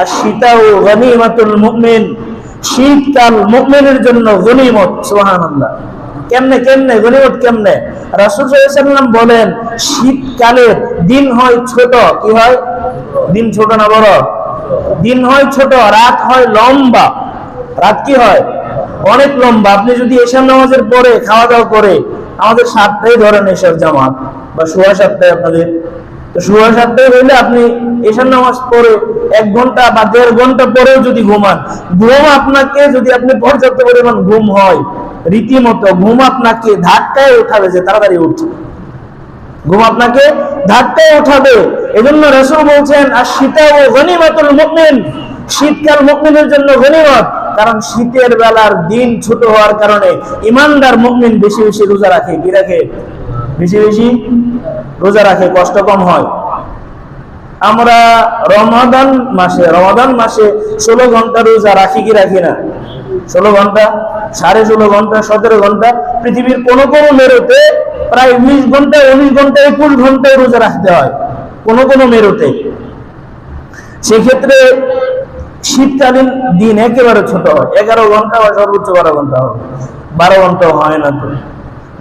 আর শীতাও গনিমাতুল মুমিন। শীতকাল মুমিনের জন্য গনিমত, সুবহানাল্লাহ। কেমনে কেমনে, গনিমত কেমনে? রাসূল সাল্লাম বলেন শীতকালের দিন হয় ছোট, কি হয়? দিন ছোট না বড়? দিন হয় ছোট, রাত হয় লম্বা। রাত কি হয়? অনেক লম্বা। আপনি যদি এশার নামাজের পরে খাওয়া দাওয়া করে, আমাদের সাতটাই ধরেন এশার জামাত, বা সোয়া সাতটায় আপনাদের সোয়া সাতটায় হইলে আপনি এশার নামাজ পড়ে এক ঘণ্টা বা দেড় ঘণ্টা পরেও যদি ঘুমান, ঘুম আপনাকে যদি আপনি পর্যাপ্ত পরিমাণ ঘুম হয়, রীতিমতো ঘুম আপনাকে ধাক্কায় উঠাবে যে তাড়াতাড়ি উঠছে ঘুম আপনাকে ধাক্কায় উঠাবে। এজন্য রসুল বলছেন আর শীতা ও গনিমাতুল মুমিন। শীতকাল মুমিনের জন্য গনিমত, কারণ শীতের বেলার দিন ছোট হওয়ার কারণে ইমানদার মুমিন বেশি বেশি রোজা রাখে। কি রাখে? বেশি বেশি রোজা রাখে, কষ্ট কম হয়। আমরা রমাদান মাসে রমাদান মাসে ষোলো ঘণ্টা রোজা রাখি কি রাখি না? ষোলো ঘণ্টা, সাড়ে ষোলো ঘণ্টা, সতেরো ঘণ্টা, পৃথিবীর কোন কোন মেরুতে প্রায় উনিশ ঘণ্টা উনিশ ঘণ্টা, একুশ ঘন্টায় রোজা রাখতে হয়, কোন কোন মেরুতে। সেক্ষেত্রে শীতকালীন দিন একেবারে ছোট হয়, এগারো ঘণ্টা বা সর্বোচ্চ বারো ঘণ্টা হবে বারো ঘণ্টা হয় না তো।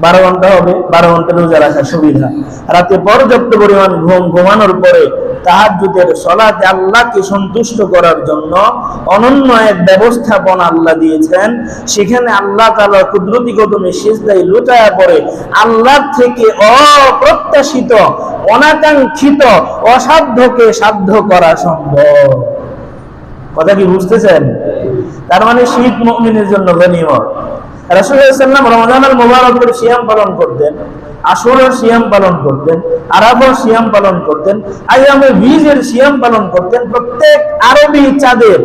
বারো ঘণ্টা হবে, বারো ঘণ্টা রোজা রাখার সুবিধা। রাতে পর্যাপ্ত পরিমাণ ঘুম ঘুমানোর পরে তাহাজ্জুদের সলাতে আল্লাহকে সন্তুষ্ট করার জন্য অনন্য এক ব্যবস্থাপনা আল্লাহ দিয়েছেন। সেখানে আল্লাহ তাআলা কুদরতি কদমে সিজদায় লুটায়া পড়ে আল্লাহ থেকে অপ্রত্যাশিত, অনাকাঙ্ক্ষিত, অসাধ্যকে সাধ্য করা সম্ভব। কথা কি বুঝতেছেন? তার মানে শীত মুমিনের জন্য গনিমত। রাসূলুল্লাহ রমজানুল মুবারকের সিয়াম পালন করতেন আসরের সিয়াম পালন করতেন, আরাফার সিয়াম পালন করতেন আইয়ামে বীজের সিয়াম পালন করতেন, প্রত্যেক আরবি চাঁদের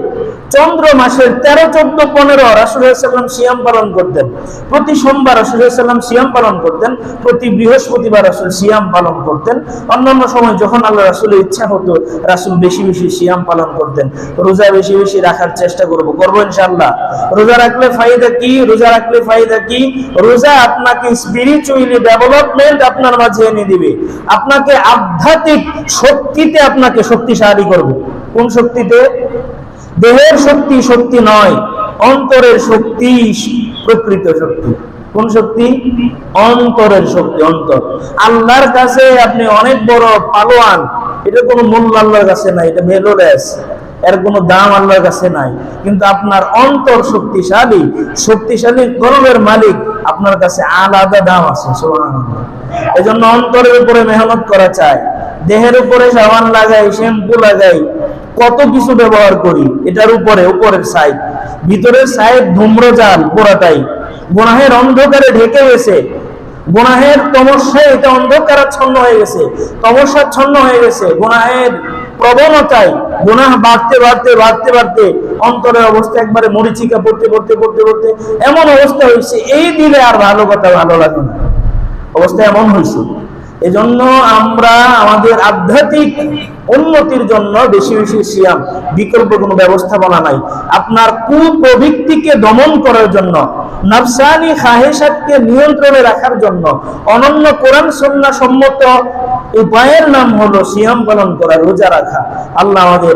চন্দ্র মাসের তেরো, চোদ্দ, পনেরো রাসুলাম সিয়াম পালন করতেন। প্রতি সোমবার রাসুলাম সিয়াম পালন করতেন। প্রতি বৃহস্পতিবার রাসুল সিয়াম পালন করতেন। অন্যান্য সময় যখন আল্লাহ রাসুলের ইচ্ছা হতো, রাসুল বেশি বেশি সিয়াম পালন করতেন। রোজা বেশি বেশি রাখার চেষ্টা করব, করব ইনশাল্লাহ রোজা রাখলে ফায়দা কি? রোজা রাখলে ফায়দা কি? রোজা আপনাকে স্পিরিচুয়ালি ডেভেলপমেন্ট আপনার মাঝে এনে দিবে। আপনাকে আধ্যাত্মিক শক্তিতে আপনাকে শক্তিশালী করবে। কোন শক্তিতে? দেহের শক্তি শক্তি নয়, অন্তরের শক্তি প্রকৃত শক্তি। কোন শক্তি? অন্তরের শক্তি, অন্তর। আল্লাহর কাছে আপনি অনেক বড় পালোয়ান, এটা কোনো মূল্য আল্লাহর কাছে নাই, এটা ভেলোলেস এর কোনো দাম আল্লাহর কাছে নাই। কিন্তু আপনার অন্তর শক্তিশালী শক্তিশালী গরবের মালিক আপনার কাছে আলাদা দাম আছে এই জন্য অন্তরের উপরে মেহনত করা চায় দেহের উপরে সাবান লাগাই, শ্যাম্পু লাগাই কত কিছু ব্যবহার করি, এটার উপরে, উপরের সাইড। ভিতরের সাইড ধূম্রজাল পুরাটাই। গোনাহের অন্ধকারে ঢেকে গেছে। গোনাহের তমস্যায় এটা অন্ধকারাচ্ছন্ন হয়ে গেছে। তমস্যাচ্ছন্ন হয়ে গেছে। গোনাহের প্রবণতায় গুনাহ বাড়তে বাড়তে বাড়তে বাড়তে অন্তরের অবস্থা একবারে মরিচিকা পড়তে পড়তে পড়তে পড়তে এমন অবস্থা হয়েছে। এই দিলে আর ভালো কথা ভালো লাগে না। অবস্থা এমন হয়েছে। এজন্য আমরা আমাদের আধ্যাত্মিক উন্নতির জন্য বেশি বেশি সিয়াম, বিকল্প কোনো ব্যবস্থাপনা নাই। আপনার কুপ্রবৃত্তিকে দমন করার জন্য, নফসানি খাহেসাতকে নিয়ন্ত্রণে রাখার জন্য, অনন্য কোরআন সন্না সম্মত উপায়ের নাম হলো সিয়াম পালন করা, রোজা রাখা। আল্লাহ আমাদের